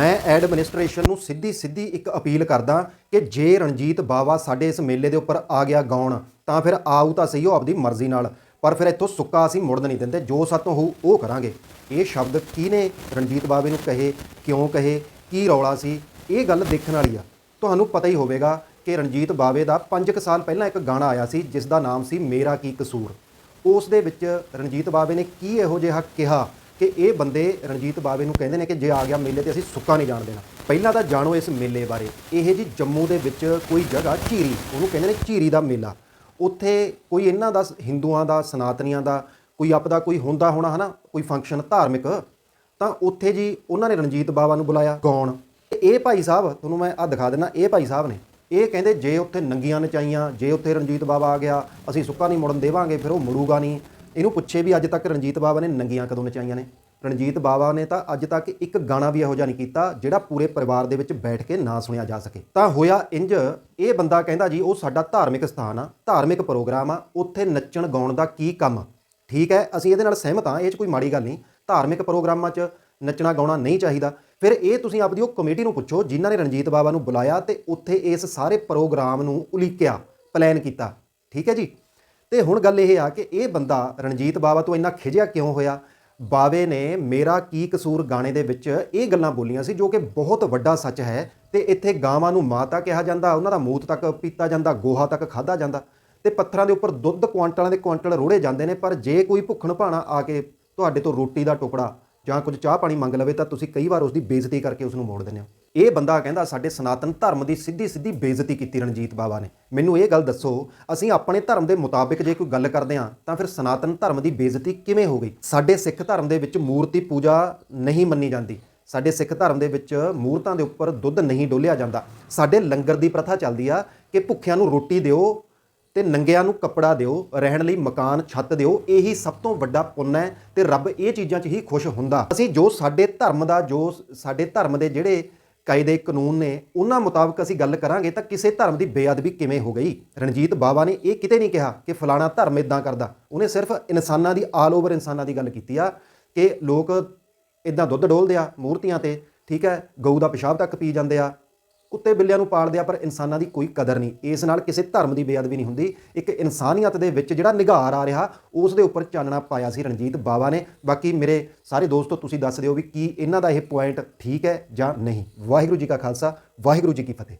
ਮੈਂ ਐਡਮਿਨਿਸਟ੍ਰੇਸ਼ਨ ਨੂੰ ਸਿੱਧੀ ਸਿੱਧੀ ਇੱਕ ਅਪੀਲ ਕਰਦਾ ਕਿ ਜੇ ਰਣਜੀਤ ਬਾਵਾ ਸਾਡੇ ਇਸ ਮੇਲੇ ਦੇ ਉੱਪਰ ਆ ਗਿਆ ਗਾਉਣ, ਤਾਂ ਫਿਰ ਆਊ ਤਾਂ ਸਹੀ ਉਹ ਆਪਦੀ ਮਰਜ਼ੀ ਨਾਲ। ਪਰ ਫਿਰ ਇੱਥੋਂ ਸੁੱਕਾ ਅਸੀਂ ਮੁੜਨ ਨਹੀਂ ਦਿੰਦੇ, ਜੋ ਸਾਤੋਂ ਹੋਊ ਉਹ ਕਰਾਂਗੇ। ਇਹ ਸ਼ਬਦ ਕਿਹਨੇ ਰਣਜੀਤ ਬਾਵੇ ਨੂੰ ਕਹੇ, ਕਿਉਂ ਕਹੇ, ਕੀ ਰੌਲਾ ਸੀ? ਇਹ ਗੱਲ ਦੇਖਣ ਵਾਲੀ ਆ। ਤੁਹਾਨੂੰ ਪਤਾ ਹੀ ਹੋਵੇਗਾ ਕਿ ਰਣਜੀਤ ਬਾਵੇ ਦਾ 5 ਸਾਲ ਪਹਿਲਾਂ ਇੱਕ ਗਾਣਾ ਆਇਆ ਸੀ ਜਿਸ ਦਾ ਨਾਮ ਸੀ ਮੇਰਾ ਕੀ ਕਸੂਰ। ਉਸ ਦੇ ਵਿੱਚ ਰਣਜੀਤ ਬਾਵੇ ਨੇ ਕੀ ਇਹੋ ਜਿਹਾ ਕਿਹਾ? ਕਿ ਇਹ ਬੰਦੇ ਰਣਜੀਤ ਬਾਵੇ ਨੂੰ ਕਹਿੰਦੇ ਨੇ ਕਿ ਜੇ ਆ ਗਿਆ ਮੇਲੇ ਤੇ ਅਸੀਂ ਸੁੱਕਾ ਨਹੀਂ ਜਾਣ ਦੇਣਾ। ਪਹਿਲਾਂ ਤਾਂ ਜਾਣੋ ਇਸ ਮੇਲੇ ਬਾਰੇ। ਇਹ ਜੀ ਜੰਮੂ ਦੇ ਵਿੱਚ ਕੋਈ ਜਗ੍ਹਾ, ਝੀਰੀ, ਉਹਨੂੰ ਕਹਿੰਦੇ ਨੇ ਝੀਰੀ ਦਾ ਮੇਲਾ। ਉੱਥੇ ਕੋਈ ਇਹਨਾਂ ਦਾ ਹਿੰਦੂਆਂ ਦਾ, ਸਨਾਤਨੀਆਂ ਦਾ, ਕੋਈ ਆਪਦਾ ਕੋਈ ਹੁੰਦਾ ਹੋਣਾ, ਹਨਾ, ਕੋਈ ਫੰਕਸ਼ਨ ਧਾਰਮਿਕ, ਤਾਂ ਉੱਥੇ ਜੀ ਉਹਨਾਂ ਨੇ ਰਣਜੀਤ ਬਾਵਾ ਨੂੰ ਬੁਲਾਇਆ, ਗਾਉਣ। ਇਹ ਭਾਈ ਸਾਹਿਬ, ਤੁਹਾਨੂੰ ਮੈਂ ਆ ਦਿਖਾ ਦਿੰਦਾ, ਇਹ ਭਾਈ ਸਾਹਿਬ ਨੇ। ਇਹ ਕਹਿੰਦੇ ਜੇ ਉੱਥੇ ਨੰਗੀਆਂ ਨਚਾਈਆਂ, ਜੇ ਉੱਥੇ ਰਣਜੀਤ ਬਾਵਾ ਆ ਗਿਆ, ਅਸੀਂ ਸੁੱਕਾ ਨਹੀਂ ਮੁੜਨ ਦੇਵਾਂਗੇ, ਫਿਰ ਉਹ ਮੁੜੂਗਾ ਨਹੀਂ। ਇਹਨੂੰ ਪੁੱਛੇ ਵੀ ਅੱਜ ਤੱਕ ਰਣਜੀਤ ਬਾਵਾ ਨੇ ਨੰਗੀਆਂ ਕਦੋਂ ਨਚਾਈਆਂ ਨੇ? ਰਣਜੀਤ ਬਾਵਾ ਨੇ ਤਾਂ ਅੱਜ ਤੱਕ ਇੱਕ ਗਾਣਾ ਵੀ ਇਹੋ ਜਿਹਾ ਨਹੀਂ ਕੀਤਾ ਜਿਹੜਾ ਪੂਰੇ ਪਰਿਵਾਰ ਦੇ ਵਿੱਚ ਬੈਠ ਕੇ ਨਾ ਸੁਣਿਆ ਜਾ ਸਕੇ। ਤਾਂ ਹੋਇਆ ਇੰਜ ਇਹ ਬੰਦਾ ਕਹਿੰਦਾ ਜੀ, ਉਹ ਸਾਡਾ ਧਾਰਮਿਕ ਸਥਾਨ ਆ, ਧਾਰਮਿਕ ਪ੍ਰੋਗਰਾਮ ਆ, ਉੱਥੇ ਨੱਚਣ ਗਾਉਣ ਦਾ ਕੀ ਕੰਮ ਠੀਕ ਹੈ, ਅਸੀਂ ਇਹਦੇ ਨਾਲ ਸਹਿਮਤ ਹਾਂ, ਇਹ 'ਚ ਕੋਈ ਮਾੜੀ ਗੱਲ ਨਹੀਂ। ਧਾਰਮਿਕ ਪ੍ਰੋਗਰਾਮਾਂ 'ਚ ਨੱਚਣਾ ਗਾਉਣਾ ਨਹੀਂ ਚਾਹੀਦਾ। ਫਿਰ ਇਹ ਤੁਸੀਂ ਆਪਦੀ ਉਹ ਕਮੇਟੀ ਨੂੰ ਪੁੱਛੋ ਜਿਨ੍ਹਾਂ ਨੇ ਰਣਜੀਤ ਬਾਵਾ ਨੂੰ ਬੁਲਾਇਆ ਤੇ ਉੱਥੇ ਇਸ ਸਾਰੇ ਪ੍ਰੋਗਰਾਮ ਨੂੰ ਉਲੀਕਿਆ, ਪਲਾਨ ਕੀਤਾ। ਠੀਕ ਹੈ ਜੀ? ਤੇ ਹੁਣ ਗੱਲ ਇਹ ਆ ਕਿ ਇਹ ਬੰਦਾ ਰਣਜੀਤ ਬਾਵਾ ਤੋਂ ਇੰਨਾ ਖਿਜਿਆ ਕਿਉਂ ਹੋਇਆ? ਬਾਵੇ ਨੇ ਮੇਰਾ ਕੀ ਕਸੂਰ ਗਾਣੇ ਦੇ ਵਿੱਚ ਇਹ ਗੱਲਾਂ ਬੋਲੀਆਂ ਸੀ ਜੋ ਕਿ ਬਹੁਤ ਵੱਡਾ ਸੱਚ ਹੈ ਤੇ ਇੱਥੇ ਗਾਵਾਂ ਨੂੰ ਮਾਤਾ ਕਿਹਾ ਜਾਂਦਾ, ਉਹਨਾਂ ਦਾ ਮੂਤ ਤੱਕ ਪੀਤਾ ਜਾਂਦਾ, ਗੋਹਾ ਤੱਕ ਖਾਦਾ ਜਾਂਦਾ ਤੇ ਪੱਥਰਾਂ ਦੇ ਉੱਪਰ ਦੁੱਧ ਕੁਆਂਟਲਾਂ ਦੇ ਕੁਆਂਟਲ ਰੋੜੇ ਜਾਂਦੇ ਨੇ, ਪਰ ਜੇ ਕੋਈ ਭੁੱਖਣ ਭਾਣਾ ਆ ਕੇ ਤੁਹਾਡੇ ਤੋਂ ਰੋਟੀ ਦਾ ਟੁਕੜਾ ਜਾਂ ਕੁਝ ਚਾਹ ਪਾਣੀ ਮੰਗ ਲਵੇ ਤਾਂ ਤੁਸੀਂ ਕਈ ਵਾਰ ਉਸ ਦੀ ਬੇਇੱਜ਼ਤੀ ਕਰਕੇ ਉਸ ਨੂੰ ਮੋੜ ਦਿੰਦੇ ਹੋ। ਇਹ ਬੰਦਾ ਕਹਿੰਦਾ ਸਾਡੇ ਸਨਾਤਨ ਧਰਮ ਦੀ ਸਿੱਧੀ ਸਿੱਧੀ ਬੇਇੱਜ਼ਤੀ ਕੀਤੀ ਰਣਜੀਤ ਬਾਵਾ ਨੇ। ਮੈਨੂੰ ਇਹ ਗੱਲ ਦੱਸੋ, ਅਸੀਂ ਆਪਣੇ ਧਰਮ ਦੇ ਮੁਤਾਬਿਕ ਜੇ ਕੋਈ ਗੱਲ ਕਰਦੇ ਹਾਂ, ਤਾਂ ਫਿਰ ਸਨਾਤਨ ਧਰਮ ਦੀ ਬੇਇੱਜ਼ਤੀ ਕਿਵੇਂ ਹੋ ਗਈ? ਸਾਡੇ ਸਿੱਖ ਧਰਮ ਦੇ ਵਿੱਚ ਮੂਰਤੀ ਪੂਜਾ ਨਹੀਂ ਮੰਨੀ ਜਾਂਦੀ। ਸਾਡੇ ਸਿੱਖ ਧਰਮ ਦੇ ਵਿੱਚ ਮੂਰਤਾਂ ਦੇ ਉੱਪਰ ਦੁੱਧ ਨਹੀਂ ਡੋਲਿਆ ਜਾਂਦਾ। ਸਾਡੇ ਲੰਗਰ ਦੀ ਪ੍ਰਥਾ ਚੱਲਦੀ ਆ ਕਿ ਭੁੱਖਿਆਂ ਨੂੰ ਰੋਟੀ ਦਿਓ ਤੇ ਨੰਗਿਆਂ ਨੂੰ ਕੱਪੜਾ ਦਿਓ, ਰਹਿਣ ਲਈ ਮਕਾਨ, ਛੱਤ ਦਿਓ, ਇਹੀ ਸਭ ਤੋਂ ਵੱਡਾ ਪੁੰਨ ਹੈ ਤੇ ਰੱਬ ਇਹ ਚੀਜ਼ਾਂ 'ਚ ਹੀ ਖੁਸ਼ ਹੁੰਦਾ। ਅਸੀਂ ਜੋ ਸਾਡੇ ਧਰਮ ਦਾ ਜੋ ਸਾਡੇ ਧਰਮ ਦੇ ਜਿਹੜੇ ਕਾਇਦੇ ਕਾਨੂੰਨ ਨੇ ਉਹਨਾਂ ਮੁਤਾਬਕ ਅਸੀਂ ਗੱਲ ਕਰਾਂਗੇ ਤਾਂ ਕਿਸੇ ਧਰਮ ਦੀ ਬੇਅਦਬੀ ਕਿਵੇਂ ਹੋ ਗਈ? ਰਣਜੀਤ ਬਾਵਾ ਨੇ ਇਹ ਕਿਤੇ ਨਹੀਂ ਕਿਹਾ ਕਿ ਫਲਾਣਾ ਧਰਮ ਇਦਾਂ ਕਰਦਾ। ਉਹਨੇ ਸਿਰਫ ਇਨਸਾਨਾਂ ਦੀ ਆਲ ਓਵਰ ਇਨਸਾਨਾਂ ਦੀ ਗੱਲ ਕੀਤੀ ਆ ਕਿ ਲੋਕ ਇਦਾਂ ਦੁੱਧ ਡੋਲਦੇ ਆ ਮੂਰਤੀਆਂ ਤੇ, ਠੀਕ ਹੈ, ਗਊ ਦਾ ਪਿਸ਼ਾਬ ਤੱਕ ਪੀ ਜਾਂਦੇ ਆ ਕੁੱਤੇ ਬਿੱਲਿਆਂ ਨੂੰ ਪਾਲਦੇ ਆ ਪਰ ਇਨਸਾਨਾਂ ਦੀ ਕੋਈ ਕਦਰ ਨਹੀਂ। ਇਸ ਨਾਲ ਕਿਸੇ ਧਰਮ ਦੀ ਬੇਅਦਬੀ ਨਹੀਂ ਹੁੰਦੀ। ਇੱਕ ਇਨਸਾਨੀਅਤ ਦੇ ਵਿੱਚ ਜਿਹੜਾ ਨਿਗਾਰ ਆ ਰਿਹਾ, ਉਸ ਦੇ ਉੱਪਰ ਚਾਨਣਾ ਪਾਇਆ ਸੀ ਰਣਜੀਤ ਬਾਵਾ ਨੇ। ਬਾਕੀ ਮੇਰੇ ਸਾਰੇ ਦੋਸਤੋ, ਤੁਸੀਂ ਦੱਸ ਦਿਓ ਵੀ ਕੀ ਇਹਨਾਂ ਦਾ ਇਹ ਪੁਆਇੰਟ ਠੀਕ ਹੈ ਜਾਂ ਨਹੀਂ? ਵਾਹਿਗੁਰੂ ਜੀ ਕਾ ਖਾਲਸਾ, ਵਾਹਿਗੁਰੂ ਜੀ ਕੀ ਫਤਿਹ।